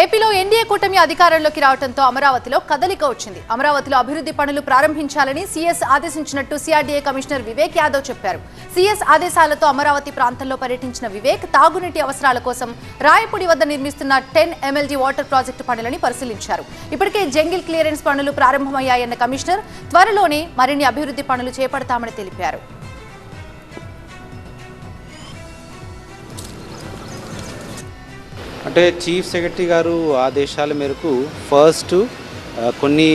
ఏపీలో ఎన్డీఏ కూటమి అధికారంలోకి రావడంతో అమరావతిలో కదలిక వచ్చింది. అమరావతిలో అభివృద్ధి పనులు ప్రారంభించాలని సీఎస్ ఆదేశించినట్టు సిఆర్డీఏ కమిషనర్ వివేక్ యాదవ్ చెప్పారు. సీఎస్ ఆదేశాలతో అమరావతి ప్రాంతంలో పర్యటించిన వివేక్ తాగునీటి అవసరాల కోసం రాయపూడి వద్ద నిర్మిస్తున్న టెన్ ఎంఎల్జీ వాటర్ ప్రాజెక్టు పనులని పరిశీలించారు. ఇప్పటికే జంగిల్ క్లియరెన్స్ పనులు ప్రారంభమయ్యాయన్న కమిషనర్ త్వరలోనే మరిన్ని అభివృద్ధి పనులు చేపడతామని తెలిపారు. అంటే చీఫ్ సెక్రటరీ గారు ఆదేశాల మేరకు ఫస్ట్ కొన్ని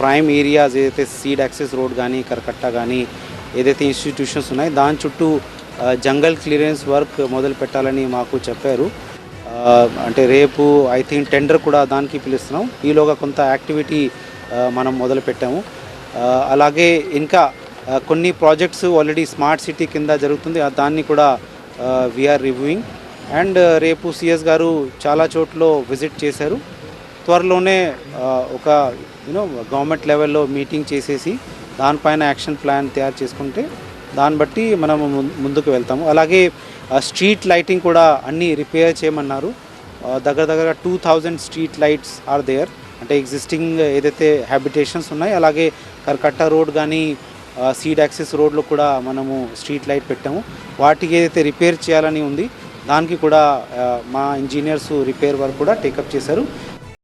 ప్రైమ్ ఏరియాస్ ఏదైతే సీడ్ యాక్సెస్ రోడ్ కానీ కరకట్ట కానీ ఏదైతే ఇన్స్టిట్యూషన్స్ ఉన్నాయో దాని చుట్టూ జంగల్ క్లియరెన్స్ వర్క్ మొదలు పెట్టాలని మాకు చెప్పారు. అంటే రేపు ఐ థింక్ టెండర్ కూడా దానికి పిలుస్తున్నాం. ఈలోగా కొంత యాక్టివిటీ మనం మొదలు పెట్టాము. అలాగే ఇంకా కొన్ని ప్రాజెక్ట్స్ ఆల్రెడీ స్మార్ట్ సిటీ కింద జరుగుతుంది. దాన్ని కూడా వీఆర్ రివ్యూయింగ్ అండ్ uh, రేపు సిఎస్ గారు చాలా చోట్ల విజిట్ చేశారు. త్వరలోనే uh, ఒక యూనో గవర్నమెంట్ లెవెల్లో మీటింగ్ చేసేసి దానిపైన యాక్షన్ ప్లాన్ తయారు చేసుకుంటే దాన్ని బట్టి మనం ముందుకు వెళ్తాము. అలాగే uh, స్ట్రీట్ లైటింగ్ కూడా అన్నీ రిపేర్ చేయమన్నారు. దగ్గర దగ్గర two thousand street lights are there. అంటే ఎగ్జిస్టింగ్ ఏదైతే హ్యాబిటేషన్స్ ఉన్నాయి అలాగే కర్కట్ట రోడ్ కానీ సీడ్ యాక్సెస్ రోడ్లో కూడా మనము స్ట్రీట్ లైట్ పెట్టాము. వాటికి ఏదైతే రిపేర్ చేయాలని ఉంది దానికి కూడా మా ఇంజనీర్స్ రిపేర్ వర్క్ కూడా టేకప్ చేశారు.